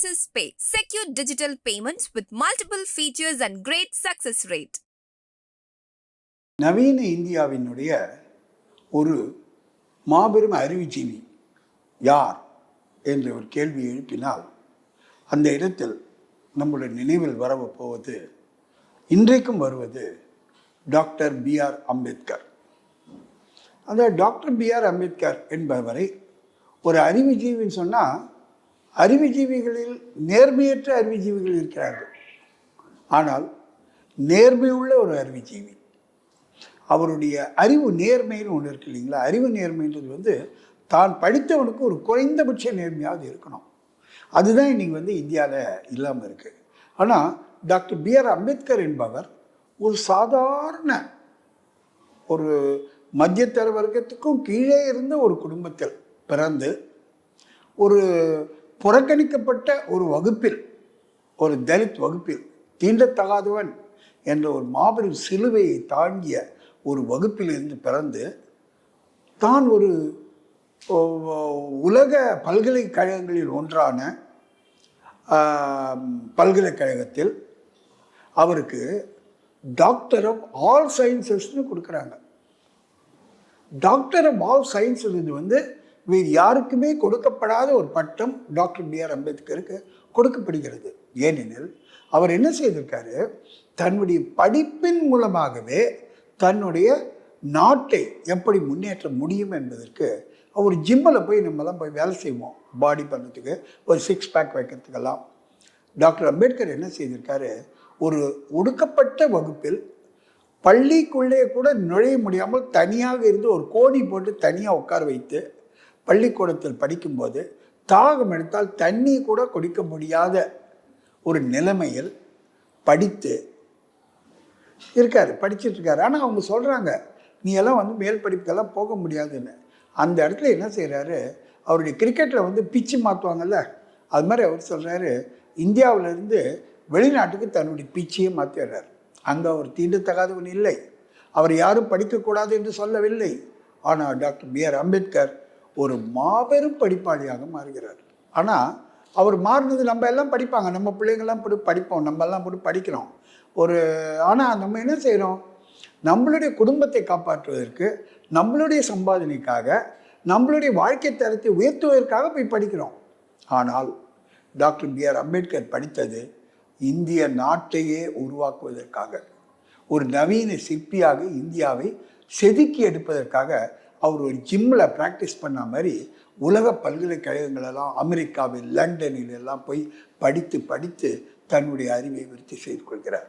Axis Pay, secure digital payments with digital payments with multiple features and great success rate நவீன இந்தியாவினுடைய ஒரு மாபெரும் அறிவுஜீவி யார் என்ற ஒரு கேள்வி எழுப்பினால் அந்த இடத்தில் நம்முடைய நினைவில் வரப்போவது போவது இன்றைக்கும் வருவது டாக்டர் பி ஆர் அம்பேத்கர். அந்த டாக்டர் பி ஆர் அம்பேத்கர் என்பவரை ஒரு அறிவுஜீவின்னு சொன்னால் அறிவுஜீவிகளில் நேர்மையற்ற அறிவுஜீவிகள் இருக்கிறார்கள். ஆனால் நேர்மையுள்ள ஒரு அறிவுஜீவி. அவருடைய அறிவு நேர்மைன்னு ஒன்று இருக்கு இல்லைங்களா? அறிவு நேர்மைன்றது வந்து தான் படித்தவனுக்கு ஒரு குறைந்தபட்ச நேர்மையாவது இருக்கணும். அதுதான் இன்றைக்கி வந்து இந்தியாவில் இல்லாமல் இருக்குது ஆனால் டாக்டர் பி ஆர் அம்பேத்கர் என்பவர் ஒரு சாதாரண ஒரு மத்தியத்தர வர்க்கத்துக்கும் கீழே இருந்த ஒரு குடும்பத்தில் பிறந்து ஒரு புறக்கணிக்கப்பட்ட ஒரு வகுப்பில் ஒரு தலித் வகுப்பில் தீண்டத்தகாதவன் என்ற ஒரு மாபெரும் சிலுவையை தாங்கிய ஒரு வகுப்பிலிருந்து பிறந்து தான் ஒரு உலக பல்கலைக்கழகங்களில் ஒன்றான பல்கலைக்கழகத்தில் அவருக்கு டாக்டர் ஆஃப் ஆல் சயின்சஸ்னு கொடுக்குறாங்க. டாக்டர் ஆஃப் ஆல் சயின்ஸஸ் இது வந்து வேறு யாருக்குமே கொடுக்கப்படாத ஒரு பட்டம் டாக்டர் பி ஆர் அம்பேத்கருக்கு கொடுக்கப்படுகிறது. ஏனெனில் அவர் என்ன செய்திருக்காரு? தன்னுடைய படிப்பின் மூலமாகவே தன்னுடைய நாட்டை எப்படி முன்னேற்ற முடியும் என்பதற்கு அவர் ஜிம்மில் போய் நம்மலாம் போய் வேலை செய்வோம். பாடி பண்ணுறதுக்கு ஒரு சிக்ஸ் பேக் வைக்கிறதுக்கெல்லாம். டாக்டர் அம்பேத்கர் என்ன செய்திருக்காரு? ஒரு ஒடுக்கப்பட்ட வகுப்பில் பள்ளிக்குள்ளே கூட நுழைய முடியாமல் தனியாக இருந்து ஒரு கோணி போட்டு தனியாக உட்கார வைத்து பள்ளிக்கூடத்தில் படிக்கும்போது தாகம் எடுத்தால் தண்ணி கூட குடிக்க முடியாத ஒரு நிலைமையில் படித்து இருக்காரு படிச்சிட்ருக்காரு ஆனால் அவங்க சொல்கிறாங்க நீ எல்லாம் வந்து மேல் படிப்புக்கெல்லாம் போக முடியாதுன்னு. அந்த இடத்துல என்ன செய்கிறாரு அவருடைய கிரிக்கெட்டில் வந்து பிச்சு மாற்றுவாங்கல்ல அது மாதிரி அவர் சொல்கிறாரு இந்தியாவிலேருந்து வெளிநாட்டுக்கு தன்னுடைய பிச்சையை மாற்றிடுறார் அங்கே அவர் தீண்டத்தகாதவன் இல்லை. அவர் யாரும் படிக்கக்கூடாது என்று சொல்லவில்லை. ஆனால் டாக்டர் பி ஆர் அம்பேத்கர் ஒரு மாபெரும் படிப்பாளியாக மாறுகிறார். ஆனால் அவர் மாறினது நம்ம எல்லாம் படிப்பாங்க. நம்ம பிள்ளைங்கள்லாம் போட்டு படிப்போம். நம்ம எல்லாம் போட்டு படிக்கிறோம். ஒரு ஆனால் நம்ம என்ன செய்கிறோம் நம்மளுடைய குடும்பத்தை காப்பாற்றுவதற்கு நம்மளுடைய சம்பாதனைக்காக நம்மளுடைய வாழ்க்கை தரத்தை உயர்த்துவதற்காக போய் படிக்கிறோம். ஆனால் டாக்டர் பி ஆர் அம்பேத்கர் படித்தது இந்திய நாட்டையே உருவாக்குவதற்காக ஒரு நவீன சிற்பியாக இந்தியாவை செதுக்கி எடுப்பதற்காக அவர் ஒரு ஜிம்மில் ப்ராக்டிஸ் பண்ண மாதிரி உலக பல்கலைக்கழகங்களெல்லாம் அமெரிக்காவில் லண்டனில் எல்லாம் போய் படித்து படித்து தன்னுடைய அறிவை விருத்தி செய்து கொள்கிறார்.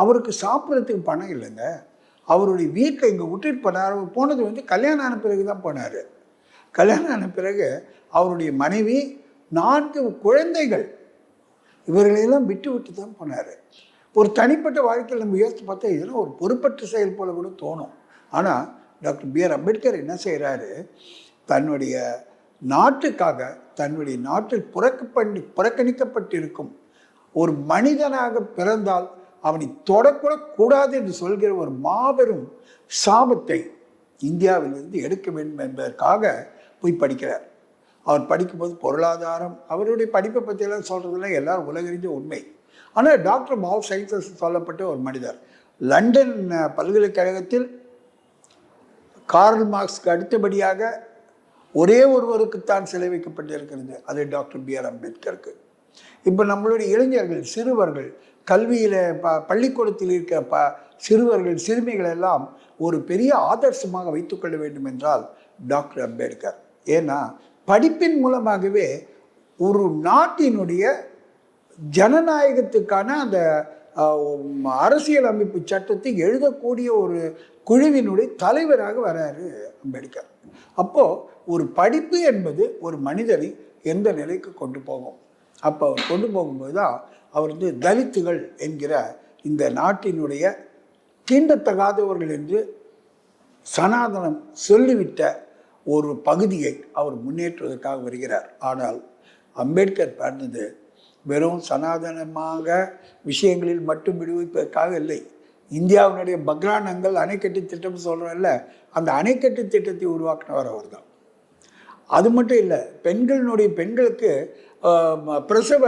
அவருக்கு சாப்பிட்றதுக்கு பணம் இல்லைங்க. அவருடைய வீட்டில் இங்கே விட்டுட்டு போனார். அவர் போனது வந்து கல்யாணம் ஆன பிறகு தான் போனார். கல்யாணம் ஆன பிறகு அவருடைய மனைவி நான்கு குழந்தைகள் இவர்களையெல்லாம் விட்டு விட்டு தான் போனார். ஒரு தனிப்பட்ட வாழ்க்கையில் நம்ம யோசித்து பார்த்தா இதெல்லாம் ஒரு பொறுப்பற்ற செயல் போல கூட தோணும். ஆனால் டாக்டர் பி ஆர் அம்பேத்கர் என்ன செய்கிறாரு தன்னுடைய நாட்டுக்காக தன்னுடைய நாட்டில் பண்ணி புறக்கணிக்கப்பட்டிருக்கும் ஒரு மனிதனாக பிறந்தால் அவனை தொடக்கூட கூடாது என்று சொல்கிற ஒரு மாபெரும் சாபத்தை இந்தியாவிலிருந்து எடுக்க வேண்டும் என்பதற்காக போய் படிக்கிறார். அவர் படிக்கும்போது பொருளாதாரம் அவருடைய படிப்பை பற்றியெல்லாம் சொல்கிறதுலாம் எல்லாரும் உலகறிஞ்ச உண்மை. ஆனால் டாக்டர் மால் சயின்சஸ் சொல்லப்பட்ட ஒரு மனிதர். லண்டன் பல்கலைக்கழகத்தில் கார்ல் மார்க்ஸ்க்கு அடுத்தபடியாக ஒரே ஒருவருக்குத்தான் சிலை வைக்கப்பட்டிருக்கிறது. அது டாக்டர் பி ஆர் அம்பேத்கருக்கு. இப்போ நம்மளுடைய இளைஞர்கள் சிறுவர்கள் கல்வியில் ப பள்ளிக்கூடத்தில் இருக்கிற ப சிறுவர்கள் சிறுமிகளெல்லாம் ஒரு பெரிய ஆதர்சமாக வைத்துக்கொள்ள வேண்டும் என்றால் டாக்டர் அம்பேத்கர். ஏன்னா படிப்பின் மூலமாகவே ஒரு நாட்டினுடைய ஜனநாயகத்துக்கான அந்த அரசியல் அமைப்பு சட்டத்தை எழுதக்கூடிய ஒரு குழுவினுடைய தலைவராக வராரு அம்பேத்கர். அப்போ ஒரு படிப்பு என்பது ஒரு மனிதரை எந்த நிலைக்கு கொண்டு போகும்? அப்போ அவர் கொண்டு போகும்போது தான் அவர் வந்து தலித்துகள் என்கிற இந்த நாட்டினுடைய தீண்டத்தகாதவர்கள் என்று சனாதனம் சொல்லிவிட்ட ஒரு பகுதியை அவர் முன்னேற்றுவதற்காக வருகிறார். ஆனால் அம்பேத்கர் பண்ணது வெறும் சனாதனமாக விஷயங்களில் மட்டும் விடுவிப்பதற்காக இல்லை. இந்தியாவினுடைய பக்ரானங்கள் அணைக்கட்டு திட்டம் சொல்கிறோம்ல அந்த அணைக்கட்டு திட்டத்தை உருவாக்கினவர் அவர் தான் அது மட்டும் இல்லை பெண்களினுடைய பெண்களுக்கு பிரசவ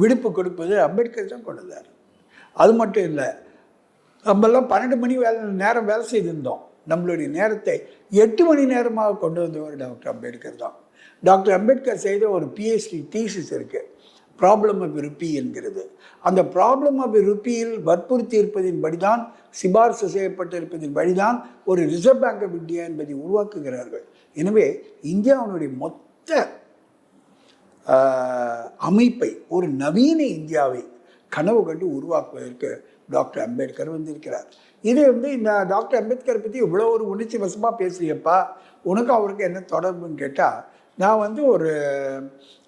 விடுப்பு கொடுப்பது அம்பேத்கர் தான் கொண்டு வந்தார் அது மட்டும் இல்லை நம்மெல்லாம் பன்னெண்டு மணி வேலை நேரம் வேலை செய்திருந்தோம். நம்மளுடைய நேரத்தை எட்டு மணி நேரமாக கொண்டு வந்தவர் டாக்டர் அம்பேத்கர் தான். டாக்டர் அம்பேத்கர் செய்த ஒரு பிஹெச்டி தீசிஸ் இருக்குது ப்ராப்ளம் ஆஃப் ருப்பி என்கிறது. அந்த ப்ராப்ளம் ஆஃப் ருப்பியில் வற்புறுத்தி இருப்பதின் படிதான் சிபாரிசு செய்யப்பட்டிருப்பதின் படிதான் ஒரு ரிசர்வ் பேங்க் ஆஃப் இந்தியா என்பதை உருவாக்குகிறார்கள். எனவே இந்தியாவினுடைய மொத்த அமைப்பை ஒரு நவீன இந்தியாவை கனவு கண்டு உருவாக்குவதற்கு டாக்டர் அம்பேத்கர் வந்திருக்கிறார். இது வந்து இந்த டாக்டர் அம்பேத்கர் பற்றி இவ்வளோ ஒரு உணர்ச்சி வசமாக பேசுறியப்பா உனக்கு அவருக்கு என்ன தொடர்புன்னு கேட்டால் நான் வந்து ஒரு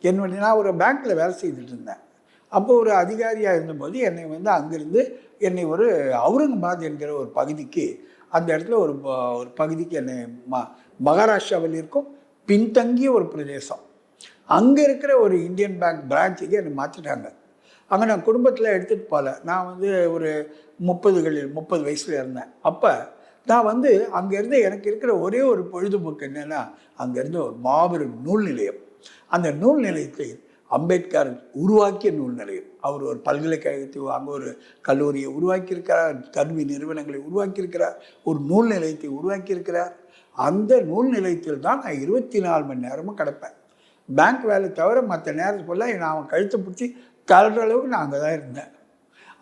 என்னுடைய நான் ஒரு பேங்க்கில் வேலை செய்துட்டு இருந்தேன். அப்போ ஒரு அதிகாரியாக இருந்தபோது என்னை வந்து அங்கேருந்து என்னை ஒரு அவுரங்காபாத் என்கிற ஒரு பகுதிக்கு அந்த இடத்துல ஒரு ப- ஒரு பகுதிக்கு என்னை ம மகாராஷ்டிராவில் இருக்கும் பின்தங்கிய ஒரு பிரதேசம். அங்கே இருக்கிற ஒரு இந்தியன் பேங்க் பிரான்ச்சுக்கு என்னை மாற்றிட்டாங்க அங்கே நான் குடும்பத்தில் எடுத்துகிட்டு போகல நான் வந்து ஒரு முப்பதுகளில் முப்பது வயசில் இருந்தேன். அப்போ நான் வந்து அங்கேருந்து எனக்கு இருக்கிற ஒரே ஒரு பொழுதுபோக்கு என்னென்னா அங்கேருந்து ஒரு மாபெரும் நூல் நிலையம் அந்த நூல் நிலையத்தை அம்பேத்கர் உருவாக்கிய நூல் நிலையம் அவர் ஒரு பல்கலைக்கழகத்தை அங்கே ஒரு கல்லூரியை உருவாக்கியிருக்கிறார் கல்வி நிறுவனங்களை உருவாக்கியிருக்கிறார் ஒரு நூல் நிலையத்தை உருவாக்கியிருக்கிறார். அந்த நூல் நிலையத்தில் தான் நான் இருபத்தி நாலு மணி நேரமும் கிடப்பேன். பேங்க் வேலை தவிர மற்ற நேரத்துக்குள்ள நான் அவன் கழுத்தை பிடிச்சி தள்ளுற அளவுக்கு நான் அங்கே தான் இருந்தேன்.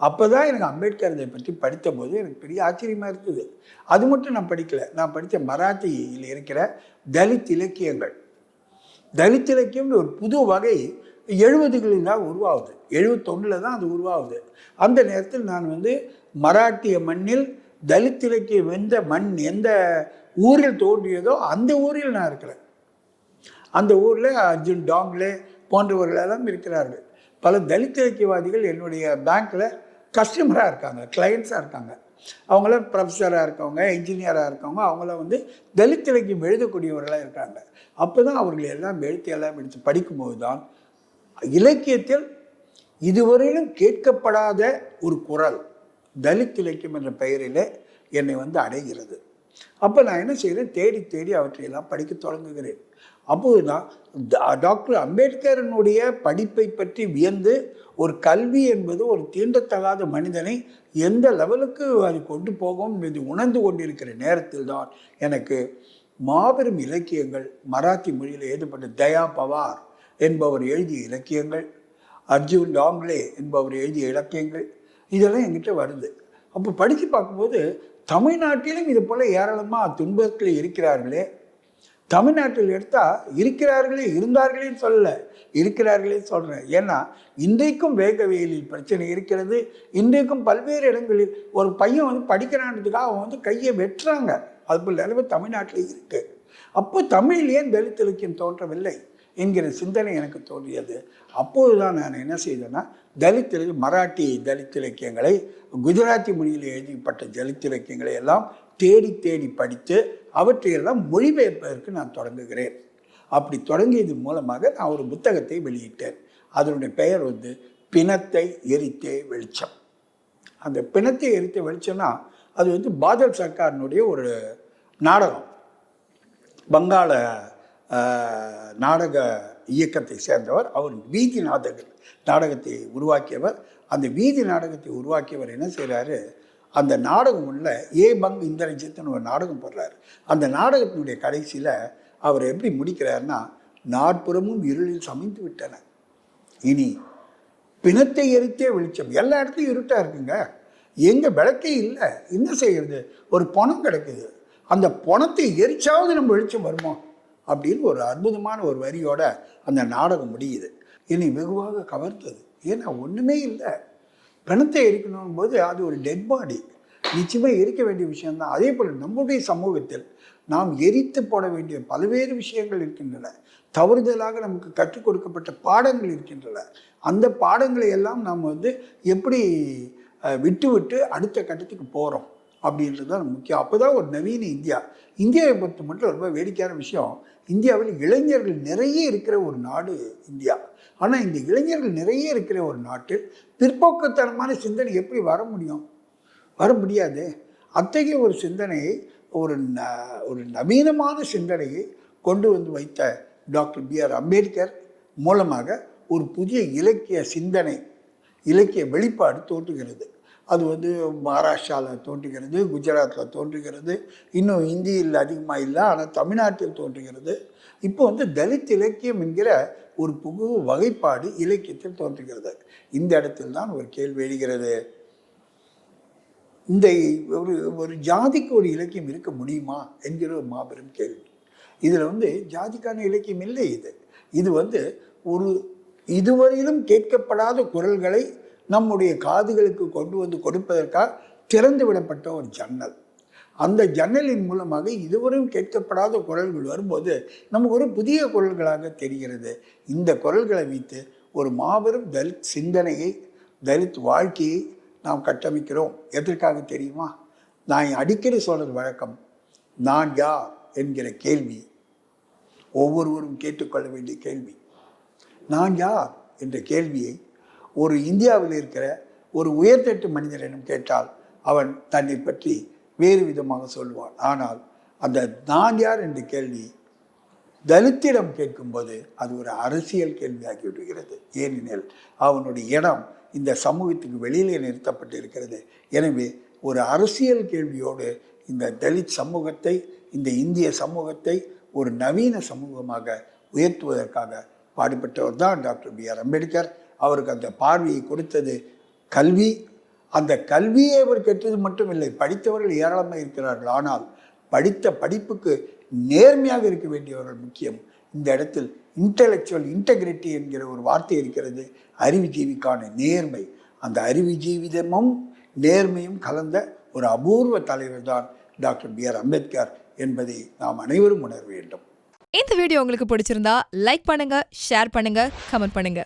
அப்போ தான் எனக்கு அம்பேத்கர் இதை பற்றி படித்த போது எனக்கு பெரிய ஆச்சரியமாக இருந்தது. அது மட்டும் நான் படிக்கலை. நான் படித்த மராத்தியில் இருக்கிற தலித் இலக்கியங்கள். தலித் இலக்கியம்னு ஒரு புது வகை எழுபதுகளில் தான் உருவாகுது. எழுபத்தொன்னில் தான் அது உருவாகுது. அந்த நேரத்தில் நான் வந்து மராட்டிய மண்ணில் தலித் இலக்கியம் எந்த மண் எந்த ஊரில் தோன்றியதோ அந்த ஊரில் நான் இருக்கிறேன். அந்த ஊரில் அர்ஜுன் டாங்லே போன்றவர்களெல்லாம் இருக்கிறார்கள். பல தலித் இலக்கியவாதிகள் என்னுடைய பேங்க்கில் கஸ்டமராக இருக்காங்க கிளையண்ட்ஸாக இருக்காங்க. அவங்களாம் ப்ரொஃபஸராக இருக்கவங்க இன்ஜினியராக இருக்கவங்க அவங்களாம் வந்து தலித் இலக்கியம் எழுதக்கூடியவர்களாக இருக்காங்க. அப்போ தான் அவர்கள் எல்லாம் எழுத்து எல்லாம் எடுத்து படிக்கும்போது தான் இலக்கியத்தில் இதுவரையிலும் கேட்கப்படாத ஒரு குரல் தலித் இலக்கியம் என்ற பெயரில் என்னை வந்து அடைகிறது. அப்போ நான் என்ன செய்கிறேன் தேடி தேடி அவற்றையெல்லாம் படிக்க தொடங்குகிறேன். அப்போது நான் டாக்டர் அம்பேத்கரனுடைய படிப்பை பற்றி வியந்து ஒரு கல்வி என்பது ஒரு தீண்டத்தகாத மனிதனை எந்த லெவலுக்கு அது கொண்டு போகும் என்று உணர்ந்து கொண்டிருக்கிற நேரத்தில் தான் எனக்கு மாபெரும் இலக்கியங்கள் மராத்தி மொழியில் எழுதப்பட்ட தயா பவார் என்பவர் எழுதிய இலக்கியங்கள் அர்ஜுன் டாங்லே என்பவர் எழுதிய இலக்கியங்கள் இதெல்லாம் என்கிட்ட வருது. அப்போ படித்து பார்க்கும்போது தமிழ்நாட்டிலும் இது போல் ஏராளமாக துன்பத்தில் இருக்கிறார்களே. தமிழ்நாட்டில் எடுத்தால் இருக்கிறார்களே இருந்தார்களேன்னு சொல்லலை. இருக்கிறார்களே சொல்கிறேன் ஏன்னா இன்றைக்கும் வேக வெயிலில் பிரச்சனை இருக்கிறது. இன்றைக்கும் பல்வேறு இடங்களில் ஒரு பையன் வந்து படிக்கிறான்றதுக்காக அவன் வந்து கையை வெட்டுறாங்க. அது போல் நிலவு தமிழ்நாட்டில் இருக்குது அப்போ தமிழ் ஏன் தலித் இலக்கியம் தோன்றவில்லை என்கிற சிந்தனை எனக்கு தோன்றியது. அப்போது தான் நான் என்ன செய்தேன்னா தலித் மராட்டி தலித் இலக்கியங்களை குஜராத்தி மொழியில் எழுதப்பட்ட தலித் இலக்கியங்களை எல்லாம் தேடி தேடி படித்து அவற்றையெல்லாம் மொழிபெயர்ப்பதற்கு நான் தொடங்குகிறேன். அப்படி தொடங்கியது மூலமாக நான் ஒரு புத்தகத்தை வெளியிட்டேன். அதனுடைய பெயர் வந்து பிணத்தை எரித்தே வெளிச்சம் அந்த பிணத்தை எரித்த வெளிச்சம்னா அது வந்து பாதல் சர்க்காரனுடைய ஒரு நாடகம். பங்காள நாடக இயக்கத்தை சேர்ந்தவர் அவர். வீதி நாடக நாடகத்தை உருவாக்கியவர். அந்த வீதி நாடகத்தை உருவாக்கியவர் என்ன செய்கிறாரு அந்த நாடகம் உள்ள ஏ. பங் இந்திரஜித்துன்னு ஒரு நாடகம் போடுறாரு. அந்த நாடகத்தினுடைய கடைசியில் அவர் எப்படி முடிக்கிறாருன்னா நாற்புறமும் இருளில் சமைந்து விட்டன. இனி பிணத்தை எரித்தே வெளிச்சம். எல்லா இடத்துலையும் இருட்டாக இருக்குங்க. எங்கே விளக்கே இல்லை. என்ன செய்கிறது ஒரு பணம் கிடைக்குது. அந்த பணத்தை எரிச்சாவது நம்ம வெளிச்சம் வருமா? அப்படின்னு ஒரு அற்புதமான ஒரு வரியோட அந்த நாடகம் முடியுது. என்னை வெகுவாக கவர்ந்தது ஏன்னா ஒன்றுமே இல்லை. பிணத்தை எரிக்கணும் போது அது ஒரு டெட் பாடி நிச்சயமாக எரிக்க வேண்டிய விஷயம்தான். அதே போல் நம்முடைய சமூகத்தில் நாம் எரித்து போட வேண்டிய பல்வேறு விஷயங்கள் இருக்கின்றன. தவறுதலாக நமக்கு கற்றுக் கொடுக்கப்பட்ட பாடங்கள் இருக்கின்றன. அந்த பாடங்களை எல்லாம் நாம் வந்து எப்படி விட்டு விட்டு அடுத்த கட்டத்துக்கு போகிறோம் அப்படின்றது தான் முக்கியம். அப்போ தான் ஒரு நவீன இந்தியா. இந்தியாவை பொறுத்த மட்டும் ரொம்ப வேடிக்கையான விஷயம். இந்தியாவில் இளைஞர்கள் நிறைய இருக்கிற ஒரு நாடு இந்தியா. ஆனால் இந்த இளைஞர்கள் நிறைய இருக்கிற ஒரு நாட்டில் பிற்போக்குத்தனமான சிந்தனை எப்படி வர முடியும்? வர முடியாது. அத்தகைய ஒரு சிந்தனையை ஒரு ந ஒரு நவீனமான சிந்தனையை கொண்டு வந்து வைத்த டாக்டர் பி ஆர் அம்பேத்கர் மூலமாக ஒரு புதிய இலக்கிய சிந்தனை இலக்கிய வெளிப்பாடு தோன்றுகிறது. அது வந்து மகாராஷ்டிராவில் தோன்றுகிறது குஜராத்தில் தோன்றுகிறது. இன்னும் இந்தியில் அதிகமாக இல்லை ஆனால் தமிழ்நாட்டில் தோன்றுகிறது. இப்போ வந்து தலித் இலக்கியம் என்கிற ஒரு புகு வகைப்பாடு இலக்கியத்தில் தோன்றுகிறது. இந்த இடத்தில் தான் ஒரு கேள்வி எழுகிறது. இந்த ஒரு ஒரு ஜாதிக்கு ஒரு இலக்கியம் இருக்க முடியுமா என்கிற ஒரு மாபெரும் கேள்வி. இதில் வந்து ஜாதிக்கான இலக்கியம் இல்லை இது. இது வந்து ஒரு இதுவரையிலும் கேட்கப்படாத குரல்களை நம்முடைய காதுகளுக்கு கொண்டு வந்து கொடுப்பதற்காக திறந்து விடப்பட்ட ஒரு ஜன்னல். அந்த ஜன்னலின் மூலமாக இதுவரையும் கேட்கப்படாத குரல்கள் வரும்போது நமக்கு ஒரு புதிய குரல்களாக தெரிகிறது. இந்த குரல்களை வைத்து ஒரு மாபெரும் தலித் சிந்தனையை தலித் வாழ்க்கையை நாம் கட்டமைக்கிறோம். எதற்காக தெரியுமா? நான் அடிக்கடி சொல்கிறது வழக்கம். நான் யார்? என்கிற கேள்வி. ஒவ்வொருவரும் கேட்டுக்கொள்ள வேண்டிய கேள்வி. நான் யார்? என்ற கேள்வியை ஒரு இந்தியாவில் இருக்கிற ஒரு உயர்தட்டு மனிதனிடம் கேட்டால் அவன் தன்னை பற்றி வேறு விதமாக சொல்லுவான். ஆனால் அந்த நான் யார் என்ற கேள்வி தலித்திடம் கேட்கும்போது அது ஒரு அரசியல் கேள்வியாகி விடுகிறது. ஏனெனில் அவனுடைய இடம் இந்த சமூகத்துக்கு வெளியிலே நிறுத்தப்பட்டு இருக்கிறது எனவே ஒரு அரசியல் கேள்வியோடு இந்த தலித் சமூகத்தை இந்த இந்திய சமூகத்தை ஒரு நவீன சமூகமாக உயர்த்துவதற்காக பாடுபட்டவர் தான் டாக்டர் பி ஆர் அம்பேத்கர். அவருக்கு அந்த பார்வையை கொடுத்தது கல்வி. அந்த கல்வியை அவர் கெட்டது மட்டும் இல்லை படித்தவர்கள் ஏராளமாக இருக்கிறார்கள். ஆனால் படித்த படிப்புக்கு நேர்மையாக இருக்க வேண்டியவர்கள் முக்கியம். இந்த இடத்தில் இன்டலெக்சுவல் இன்டெகிரிட்டி என்கிற ஒரு வார்த்தை இருக்கிறது. அறிவுஜீவிக்கான நேர்மை. அந்த அறிவுஜீவிதமும் நேர்மையும் கலந்த ஒரு அபூர்வ தலைவர் தான் டாக்டர் பி ஆர் அம்பேத்கர் என்பதை நாம் அனைவரும் உணர வேண்டும். இந்த வீடியோ உங்களுக்கு பிடிச்சிருந்தா லைக் பண்ணுங்க ஷேர் பண்ணுங்க கமெண்ட் பண்ணுங்க.